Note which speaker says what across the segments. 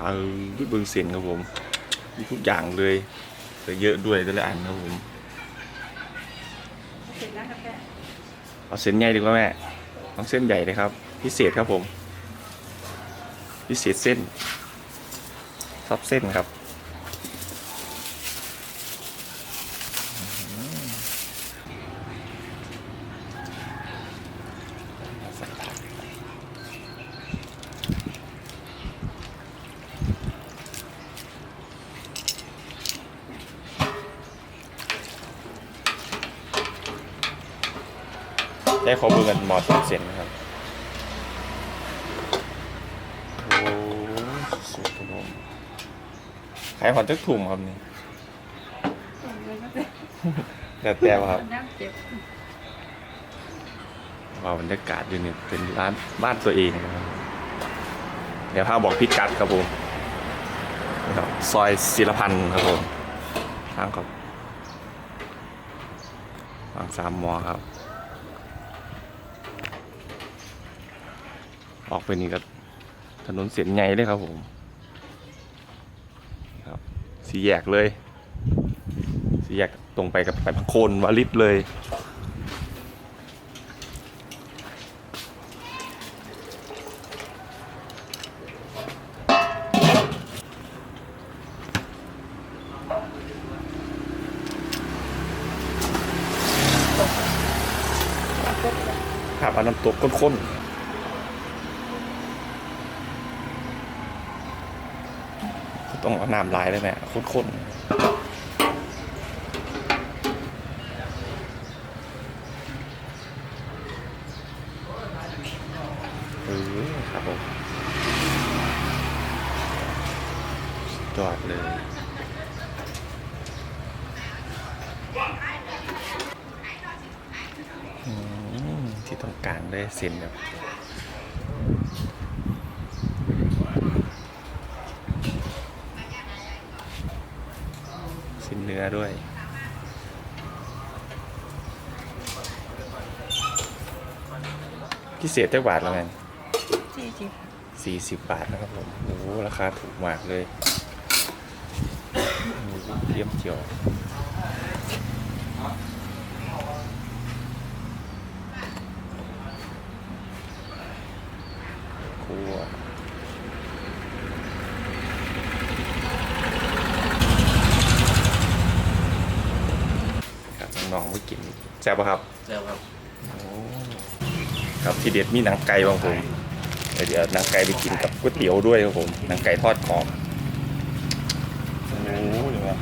Speaker 1: เออเบิ่งเส้นครับผมมีทุกอย่างเลยแต่เยอะด้วยแต่ละอันครับผม
Speaker 2: เสร็จแล้วครับแม่
Speaker 1: เอาเส้นใหญ่ดีกว่าแม่เอาเส้นใหญ่เลยครับ พิเศษครับผม พิเศษเส้นซับเส้นครับ ได้ขอเบอร์กันหมอสามเซนนะครับโอ้สุดครับผมขายหอนจักถุ่มครับนี่
Speaker 2: เห็นเลยก็เจ็บ
Speaker 1: แต่แต่ว่าครับ
Speaker 2: มันนั่งเจ็บ
Speaker 1: ว่าบรรยากาศอยู่นี่เป็นร้านบ้านตัวเองนะครับเดี๋ยวพาบอกพิกัดครับผมนะครับซอยศิลพันธ์ครับผมทางครับทางสามมอครับ ออกไปนี่ก็ถนนเสียนใหญ่เลยครับผมครับสีแยกเลยสีแยกตรงไปกับไปพังโคนวาลิตเลยครับเอาน้ำตกข้นๆ ต้องเอาน้ำลายเลยแม่ข้นๆเออครับผมสุดยอดเลยที่ตรงกลางได้เส้นแบบเส้นเนื้อ ด้วย พิเศษเท่าบาทแล้วแมน
Speaker 2: สี่สิบ
Speaker 1: สี่สิบบาทนะครับผมโอ้ราคาถูกมากเลยเทียมเจียวคั่วครับน้องๆ ไม่กินแซ่บปะครับ
Speaker 3: เจ้าครับ
Speaker 1: โอ้ครับที่เด็ดมีหนังไก่บางผมเดี๋ยวเดี๋ยวหนังไก่ไปกินกับก๋วยเตี๋ยวด้วยครับผมหนังไก่ทอดกรอบโอ้โหเดี๋ยวนะ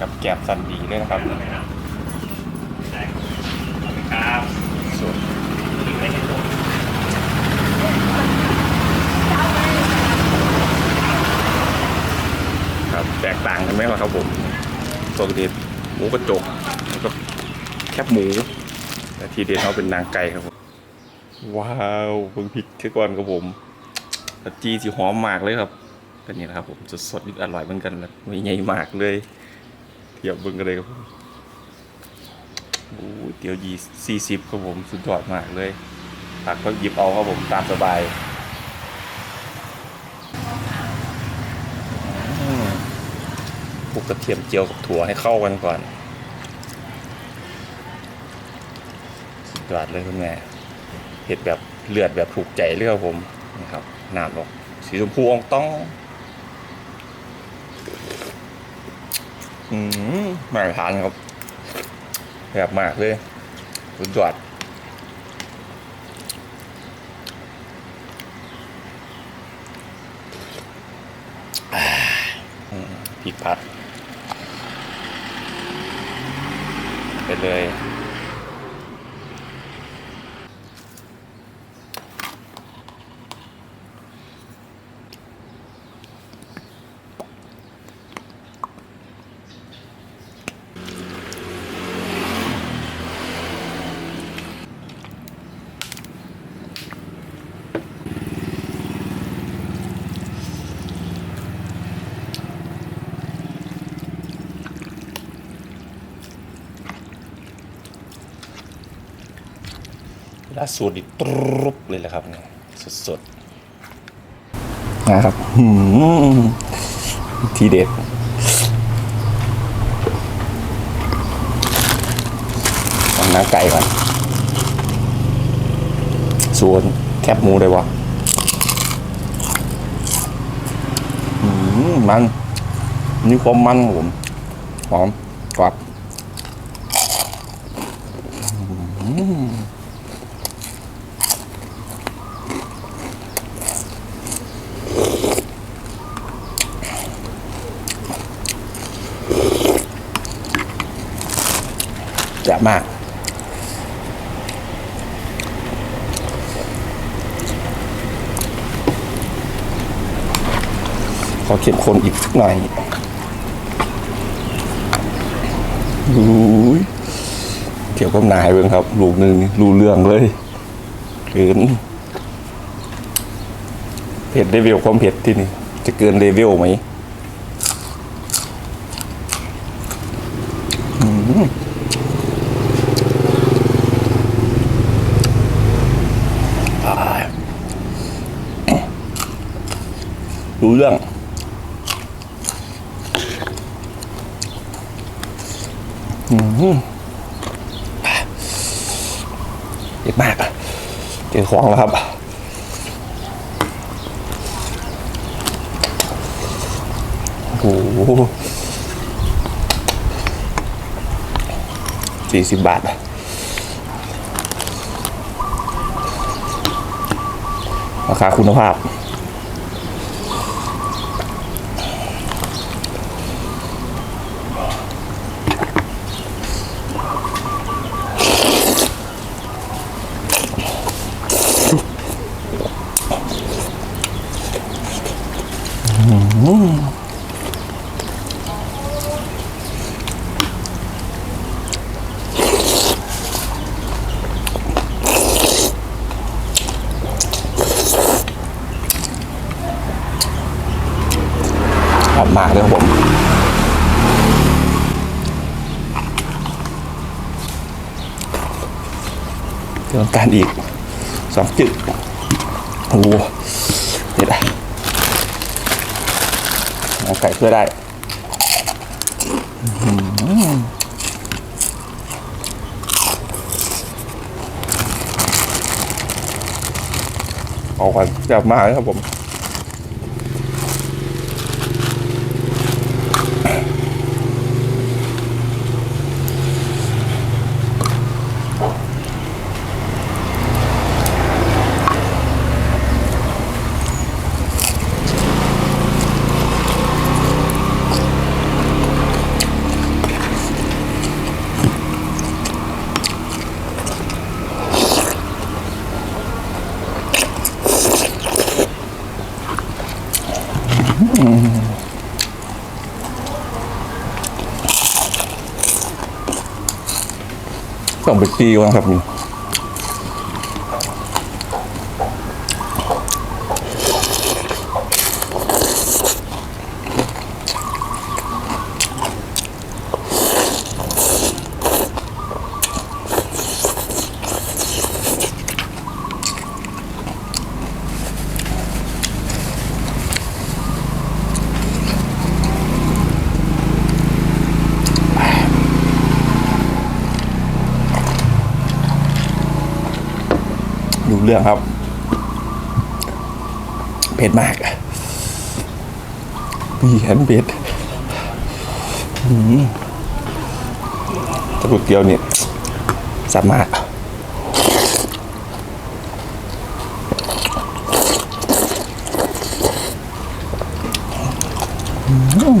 Speaker 1: กับแกบสันดีด้วยนะครับ
Speaker 3: ครับ
Speaker 1: ส่วนครับแตกต่างกันไหมล่ะครับผมปกติหมูกระจกแล้วก็แค บหมูแต่ทีเด็ดเขาเป็นนางไก่ครับผมว้าวเพิ่งพริกแค่ก่อนครับผมจีสีหอมมากเลยครับก็นี่นะครับผมสดๆอร่อยเหมือนกันแล้วไม่ใหญ่มากเลยเทียบเบิ่งกันเลยครับผมโอ้เตี๋ยวยีสี่สิบครับผมสุดยอดมากเลยตักก็หยิบเอาครับผมตามสบายอืมคลุกกระเทียมเจียวกับถั่วให้เข้ากันก่อน สุดยอดเลยคุณแม่เห็ดแบบเลือดแบบถูกใจเลยครับผมนะครับน้ำออกสีชมพูองต้องอืมมาตรฐานครับแบบมากเลยสุดยอดอ่าอืมพริกพัดไปเลย ล่าสุดนี่ตรุบเลยแหละครับเนี่ยสดๆนะครับทีเด็ดน้าไก่ก่อนส่วนแคบหมูเลยวะมมันมีความมันครับผมหอมกรอบ จ่บมาก ขอเข้มข้นอีกสักหน่อยอุ้ยเกี่ยวกับนายเบิ่งครับ ลูกหนึ่งรู้เรื่องเลยเกินเผ็ดเลเวลความเผ็ดที่นี่ จะเกินเลเวลไหมอืมอ่า รู้เรื่อง อืมเยอะมากเจอของแล้วครับโอ้โหสี่สิบบาทราคาคุณภาพ ออกมากเลยครับผมเรื่องการอีกสองจึกโอ้โหเด็ดอะเอาไก่เพื่อได้อื้อหือ ออกกันจับมากเลยครับผม ไปตีก่อนครับนี่ เรื่องครับ เผ็ดมากมีแอนเผ็ดตะกุดเกียวเนี่ยสับมากอืม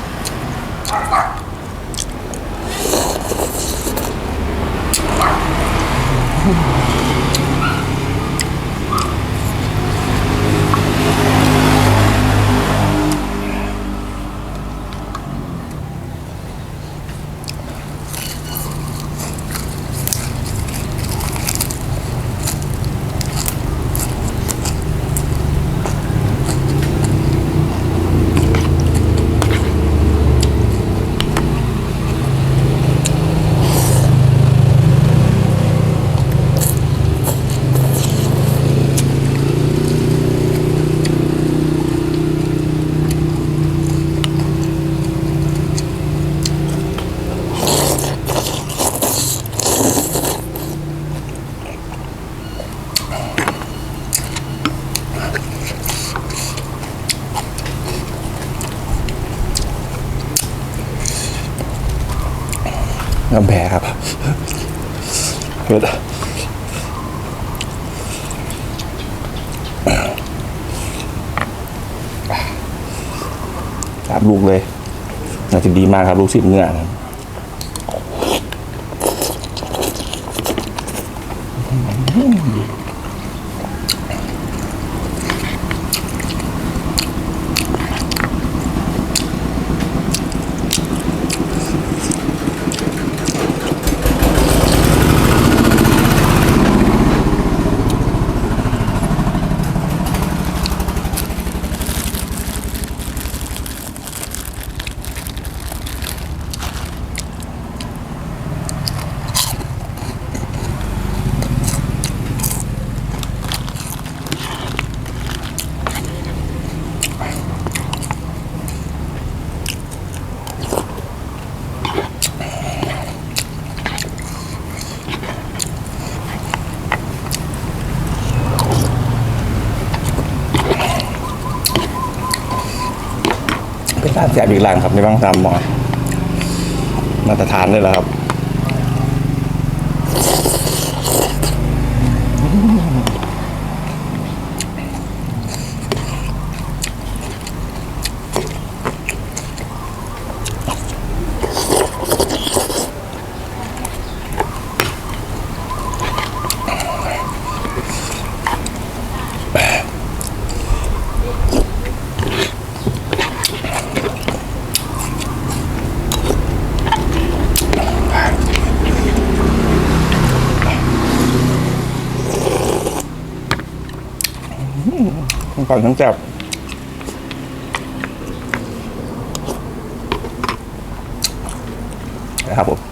Speaker 1: เผ็ดสามลูกเลยน่าจะดีมากครับ ลูกสิบเนื้อครั ซ่บอีกร้างครับในบางตามหมอมาตรฐานเลยแหละครับ ก่อนทั้งจับนะครับผม